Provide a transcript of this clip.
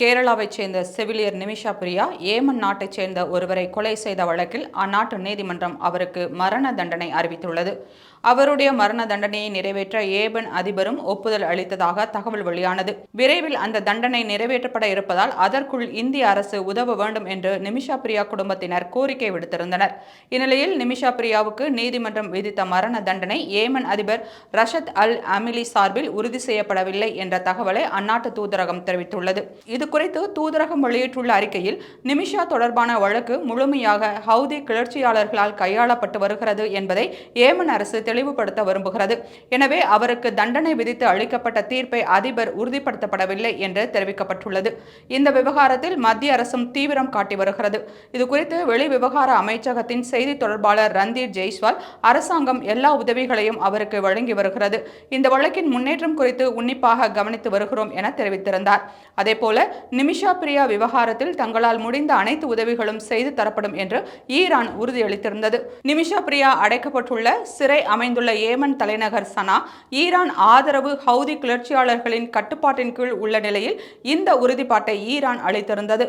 கேரளாவைச் சேர்ந்த செவிலியர் நிமிஷா பிரியா ஏமன் நாட்டைச் சேர்ந்த ஒருவரை கொலை செய்த வழக்கில் அந்நாட்டு நீதிமன்றம் அவருக்கு மரண தண்டனை அறிவித்துள்ளது. அவருடைய மரண தண்டனையை நிறைவேற்ற ஏபன் அதிபரும் ஒப்புதல் அளித்ததாக தகவல் வெளியானது. விரைவில் அந்த தண்டனை நிறைவேற்றப்பட இருப்பதால் அதற்குள் இந்திய அரசு உதவ வேண்டும் என்று நிமிஷா பிரியா குடும்பத்தினர் கோரிக்கை விடுத்திருந்தனர். இந்நிலையில் நிமிஷா பிரியாவுக்கு நீதிமன்றம் விதித்த மரண தண்டனை ஏமன் அதிபர் ரஷத் அல் அமிலி சார்பில் உறுதி செய்யப்படவில்லை என்ற தகவலை அந்நாட்டு தூதரகம் தெரிவித்துள்ளது. இது குறித்து தூதரகம் வெளியிட்டுள்ள அறிக்கையில் நிமிஷா தொடர்பான வழக்கு முழுமையாக ஹவுதி கிளர்ச்சியாளர்களால் கையாளப்பட்டு வருகிறது என்பதை ஏமன் அரசு தெளிவுபடுத்த விரும்புகிறது. எனவே அவருக்கு தண்டனை விதித்து அளிக்கப்பட்ட தீர்ப்பை அதிபர் உறுதிப்படுத்தப்படவில்லை என்று தெரிவிக்கப்பட்டுள்ளது. இந்த விவகாரத்தில் மத்திய அரசும் தீவிரம் காட்டி வருகிறது. இது குறித்து வெளிவிவகார அமைச்சகத்தின் செய்தி தொடர்பாளர் ரந்தீர் ஜெய்ஸ்வால் அரசாங்கம் எல்லா உதவிகளையும் அவருக்கு வழங்கி வருகிறது. இந்த வழக்கின் முன்னேற்றம் குறித்து உன்னிப்பாக கவனித்து வருகிறோம் என தெரிவித்திருந்தார். அதேபோல நிமிஷா பிரியா விவகாரத்தில் தங்களால் முடிந்த அனைத்து உதவிகளும் செய்து தரப்படும் என்று ஈரான் உறுதியளித்திருந்தது. நிமிஷா பிரியா அடைக்கப்பட்டுள்ள சிறை அமைந்துள்ள ஏமன் தலைநகர் சனா ஈரான் ஆதரவு ஹவுதி கிளர்ச்சியாளர்களின் கட்டுப்பாட்டின் கீழ் உள்ள நிலையில் இந்த உறுதிப்பாட்டை ஈரான் அளித்திருந்தது.